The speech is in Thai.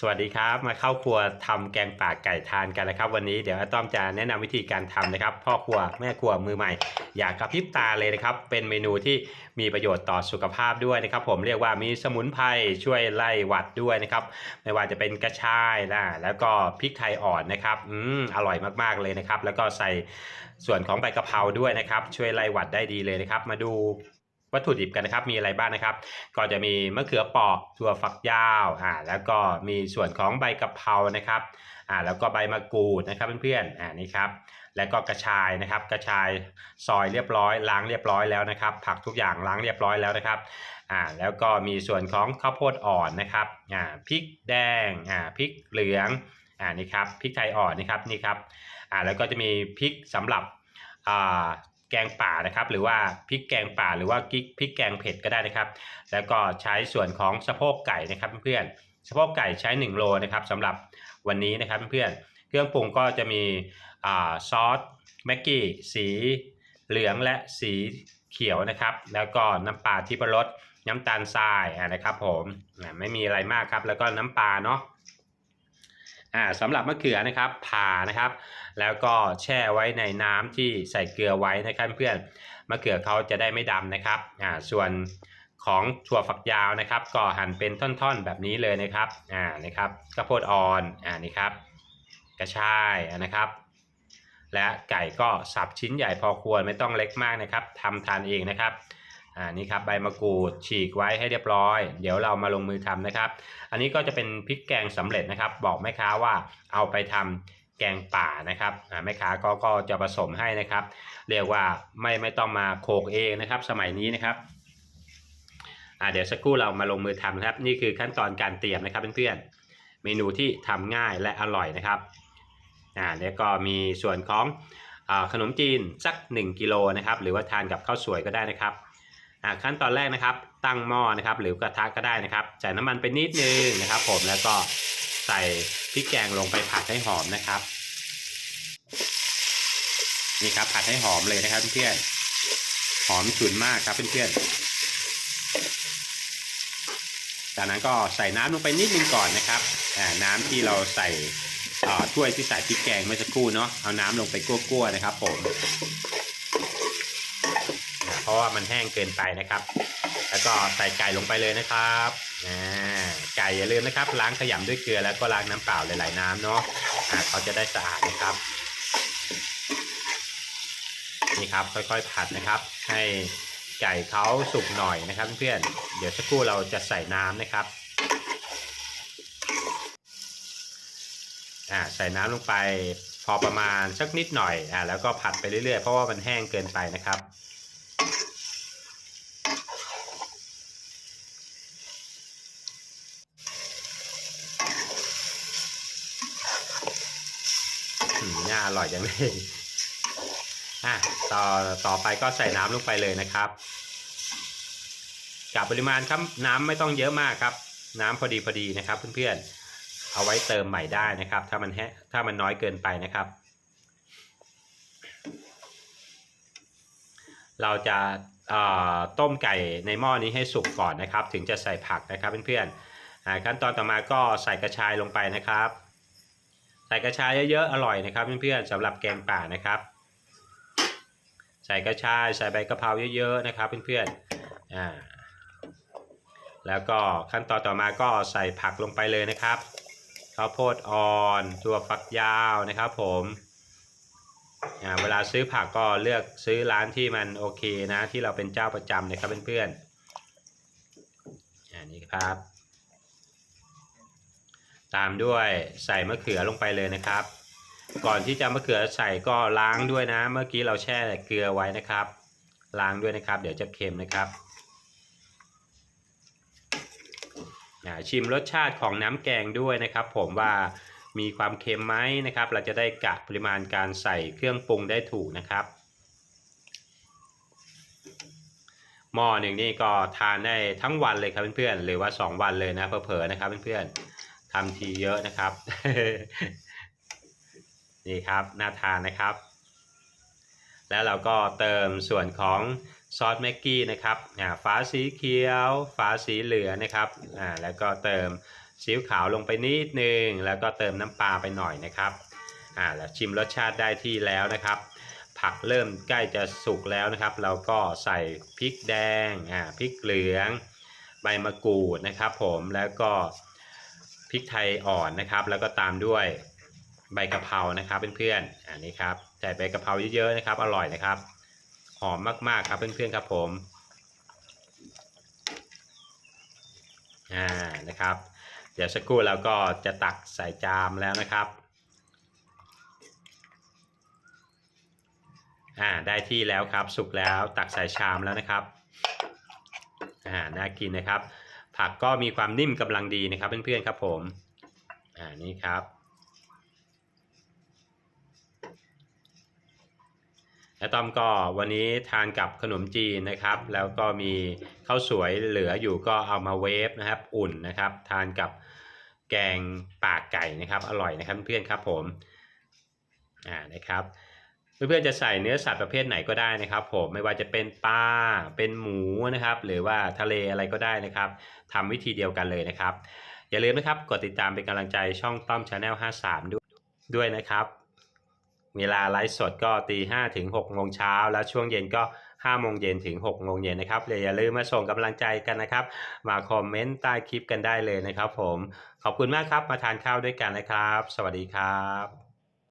สวัสดีครับ มาเข้าครัวทำแกงป่าไก่ทานกันนะครับ วันนี้เดี๋ยวอาต้อมจะแนะนำวิธีการทำนะครับ พ่อครัวแม่ครัวมือใหม่ อยากกระพริบตาเลยนะครับ เป็นเมนูที่มีประโยชน์ต่อสุขภาพด้วยนะครับ ผมเรียกว่ามีสมุนไพรช่วยไล่หวัดด้วยนะครับ ไม่ว่าจะเป็นกระชายนะแล้วก็พริกไทยอ่อนนะครับอืมอร่อยมากๆเลยนะครับ แล้วก็ใส่ส่วนของใบกะเพราด้วยนะครับ ช่วยไล่หวัดได้ดีเลยนะครับ มาดู วัตถุดิบกันนะครับ มีอะไรบ้างนะครับ ก็จะมีมะเขือเปราะถั่วฝักยาวอ่าแล้วก็มีส่วนของใบกะเพรานะครับอ่าแล้วก็ใบมะกรูดนะครับเพื่อนๆอ่านี่ครับแล้วก็กระชายนะครับ กระชายซอยเรียบร้อย ล้างเรียบร้อยแล้วนะครับ ผักทุกอย่างล้างเรียบร้อยแล้วนะครับอ่าแล้วก็มีส่วนของข้าวโพดอ่อนนะครับอ่าพริกแดงอ่าพริกเหลืองอ่านี่ครับพริกไทยอ่อนนะครับนี่ครับอ่าแล้วก็จะมีพริกสำหรับอ่า แกงป่านะครับหรือว่าพริกแกงป่าหรือว่ากิ๊กพริกแกงเผ็ดก็ได้นะครับ แล้วก็ใช้ส่วนของสะโพกไก่นะครับเพื่อนสะโพกไก่ใช้ 1 โลนะครับสำหรับวันนี้นะครับเพื่อนเครื่องปรุงก็จะมีอซอสแม็กกี้สีเหลืองและสีเขียวนะครับ แล้วก็น้ำปลาทิพรสน้ำตาลทรายนะครับผมไม่มีอะไรมากครับแล้วก็น้ำปลาเนาะ อ่าสำหรับมะเขือนะครับผ่านะครับ แล้วก็แช่ไว้ในน้ำที่ใส่เกลือไว้นะครับเพื่อนมะเขือเขาจะได้ไม่ดำนะครับอ่าส่วนของถั่วฝักยาวนะครับ ก็หั่นเป็นท่อนๆแบบนี้เลยนะครับอ่านะครับข้าวโพดอ่อนอ่านี่ครับกระชายนะครับ และไก่ก็สับชิ้นใหญ่พอควรไม่ต้องเล็กมากนะครับทำทานเองนะครับ อ่านี่ครับใบมะกรูดฉีกไว้ให้เรียบร้อย เดี๋ยวเรามาลงมือทำนะครับ อันนี้ก็จะเป็นพริกแกงสำเร็จนะครับ บอกแม่ค้าว่าเอาไปทำแกงป่านะครับแม่ค้าก็ก็จะผสมให้นะครับ เรียกว่าไม่ไม่ต้องมาโขกเองนะครับ สมัยนี้นะครับอ่าเดี๋ยวสักครู่เรามาลงมือทำนะครับ นี่คือขั้นตอนการเตรียมนะครับเพื่อนๆเมนูที่ทำง่ายและอร่อยนะครับอ่าแล้วก็มีส่วนของอขนมจีนสัก 1กิโลนะครับ หรือว่าทานกับข้าวสวยก็ได้นะครับ ขั้นตอนแรกนะครับ ตั้งหม้อนะครับหรือกระทะก็ได้นะครับใส่น้ำมันไปนิดนึงนะครับ ผมแล้วก็ใส่พริกแกงลงไปผัดให้หอมนะครับนี่ครับผัดให้หอมเลยนะครับเพื่อนหอมฉุนมากครับเพื่อนๆจากนั้นก็ใส่น้ำลงไปนิดนึงก่อนนะครับน้ำที่เราใส่ถ้วยที่ใส่พริกแกงเมื่อสักครู่เนาะเอาน้ำลงไปกั้วๆนะครับ ผม เพราะว่ามันแห้งเกินไปนะครับ แล้วก็ใส่ไก่ลงไปเลยนะครับไก่อย่าลืมนะครับ ล้างขยำด้วยเกลือแล้วก็ล้างน้ำเปล่าหลายๆน้ำเนาะอ่าเขาจะได้สะอาดนะครับนี่ครับค่อยๆผัดนะครับ ให้ไก่เขาสุกหน่อยนะครับเพื่อนเดี๋ยวสักครู่เราจะใส่น้ำนะครับอ่าใส่น้ำลงไปพอประมาณสักนิดหน่อยอ่าแล้วก็ผัดไปเรื่อยๆ เพราะว่ามันแห้งเกินไปนะครับ น่าอร่อยจังเลยอะต่อต่อไปก็ใส่น้ำลงไปเลยนะครับกับปริมาณครับน้ำไม่ต้องเยอะมากครับ น้ำพอดีพอดีนะครับเพื่อนๆเอาไว้เติมใหม่ได้นะครับ ถ้ามันแห้ถ้ามันน้อยเกินไปนะครับ เราจะต้มไก่ในหม้อนี้ให้สุกก่อนนะครับ ถึงจะใส่ผักนะครับเพื่อนๆขั้นตอนต่อมาก็ใส่กระชายลงไปนะครับ ใส่กระชายเยอะๆอร่อยนะครับเพื่อนๆสำหรับแกงป่านะครับ ใส่กระชายใส่ใบกะเพราเยอะๆนะครับเพื่อนๆอ่าแล้วก็ขั้นตอนต่อมาก็ใส่ผักลงไปเลยนะครับข้าวโพดอ่อนถั่วฝักยาวนะครับผม เวลาซื้อผักก็เลือกซื้อร้านที่มันโอเคนะที่เราเป็นเจ้าประจำนะครับเพื่อนๆอ่านี่ครับ ตามด้วยใส่มะเขือลงไปเลยนะครับ ก่อนที่จะมะเขือใส่ก็ล้างด้วยนะ เมื่อกี้เราแช่เกลือไว้นะครับ ล้างด้วยนะครับ เดี๋ยวจะเค็มนะครับอ่าชิมรสชาติของน้ำแกงด้วยนะครับ ผมว่า มีความเค็มไหมนะครับ เราจะได้กะปริมาณการใส่เครื่องปรุงได้ถูกนะครับ หม้อหนึ่งนี่ก็ทานได้ทั้งวันเลยครับเพื่อนๆหรือว่า 2 วันเลยนะเผลอๆนะครับเพื่อนๆทำทีเยอะนะครับ นี่ครับน่าทานนะครับ แล้วเราก็เติมส่วนของซอสแม็กกี้นะครับอ่าฟ้าสีเขียวฟ้าสีเหลืองนะครับอ่าแล้วก็เติม ซีอิ๊วขาวลงไปนิดนึงแล้วก็เติมน้ำปลาไปหน่อยนะครับอ่าแล้วชิมรสชาติได้ที่แล้วนะครับ ผักเริ่มใกล้จะสุกแล้วนะครับ เราก็ใส่พริกแดงอ่าพริกเหลืองใบมะกรูดนะครับ ผมแล้วก็พริกไทยอ่อนนะครับ แล้วก็ตามด้วยใบกะเพรานะครับเพื่อนๆอันนี้ครับใส่ใบกะเพราเยอะๆนะครับ อร่อยนะครับหอมมากๆครับเพื่อนๆครับผมอ่านะครับ เดี๋ยวสักครู่เราก็จะตักใส่จามแล้วนะครับอ่าได้ที่แล้วครับ สุกแล้วตักใส่ชามแล้วนะครับอ่าน่ากินนะครับ ผักก็มีความนิ่มกำลังดีนะครับเพื่อนๆครับผมอ่านี่ครับ อะตอมก็วันนี้ทานกับขนมจีนนะครับ แล้วก็มีข้าวสวยเหลืออยู่ก็เอามาเวฟนะครับ อุ่นนะครับ ทานกับแกงปากไก่นะครับ อร่อยนะครับเพื่อนครับผมอ่านะครับเพื่อนๆจะใส่เนื้อสัตว์ประเภทไหนก็ได้นะครับ ผมไม่ว่าจะเป็นปลาเป็นหมูนะครับ หรือว่าทะเลอะไรก็ได้นะครับทำวิธีเดียวกันเลยนะครับ อย่าลืมนะครับกดติดตามเป็นกำลังใจช่องต้อมชาแนล53 ด้วยด้วยนะครับ เวลาไลฟ์สดก็ตีห้าถึงหกโมงเช้า แล้วช่วงเย็นก็ห้าโมงเย็นถึงหกโมงเย็นนะครับอย่าลืมมาส่งกำลังใจกันนะครับ มาคอมเมนต์ใต้คลิปกันได้เลยนะครับผม ขอบคุณมากครับ มาทานข้าวด้วยกันนะครับ สวัสดีครับ